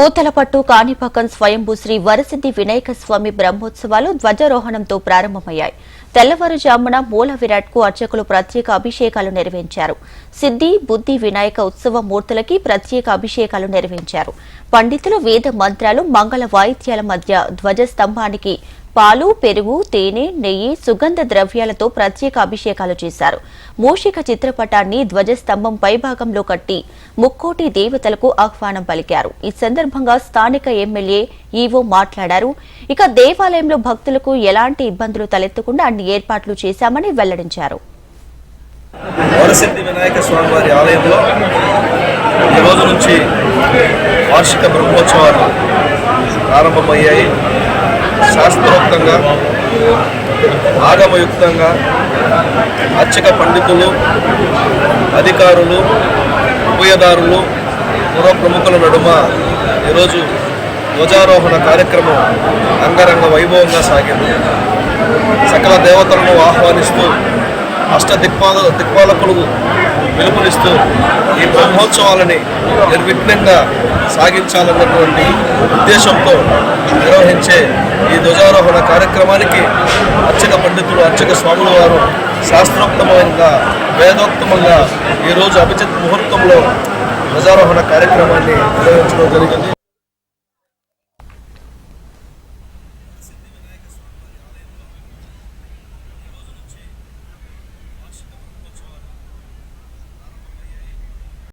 పూతలపట్టు కాణిపాకం స్వయంభూ శ్రీ వరసిద్ధి వినాయక స్వామి బ్రహ్మోత్సవాలు ధ్వజారోహణంతో ప్రారంభమయ్యాయి. తెల్లవారుజామున మూల విరాట్కు అర్చకులు ప్రత్యేక అభిషేకాలు నిర్వహించారు. సిద్ధి బుద్ధి వినాయక ఉత్సవ మూర్తులకి ప్రత్యేక అభిషేకాలు నిర్వహించారు. పండితులు వేద మంత్రాలు మంగళ వాయిద్యాల మధ్య ధ్వజస్తంభానికి పాలు పెరుగు తేనె నెయ్యి సుగంధ ద్రవ్యాలతో ప్రత్యేక అభిషేకాలు చేశారు. మూషిక చిత్రపటాన్ని ధ్వజస్తంభం పైభాగంలో కట్టి ముక్కోటి దేవతలకు ఆహ్వానం పలికారు. ఈ సందర్భంగా స్థానిక ఎమ్మెల్యే ఈవో మాట్లాడారు. ఇక దేవాలయంలో భక్తులకు ఎలాంటి ఇబ్బందులు తలెత్తకుండా అన్ని ఏర్పాట్లు చేశామని వెల్లడించారు. వరసిద్ధి వినాయక స్వామి ఆలయంలో రోజు నుంచి వార్షిక బ్రహ్మోత్సవాలు ప్రారంభమయ్యాయి. శాస్త్రోక్తంగా ఆగమయుక్తంగా అర్చక పండితులు అధికారులు ఉభయదారులు పుర ప్రముఖుల నడుమ ఈరోజు ధ్వజారోహణ కార్యక్రమం అంగరంగ వైభవంగా సాగింది. సకల దేవతలను ఆహ్వానిస్తూ అష్ట దిక్పాల దిక్పాలకులు పిలుపునిస్తూ ఈ బ్రహ్మోత్సవాలని నిర్విఘ్నంగా సాగించాలన్నటువంటి ఉద్దేశంతో నిర్వహించే ఈ ధ్వజారోహణ కార్యక్రమానికి అర్చక పండితులు అర్చక స్వాముల వారు శాస్త్రోక్తమంగా వేదోక్తమంగా ఈరోజు అభిజిత్ ముహూర్తంలో ధ్వజారోహణ కార్యక్రమాన్ని నిర్వహించడం జరిగింది.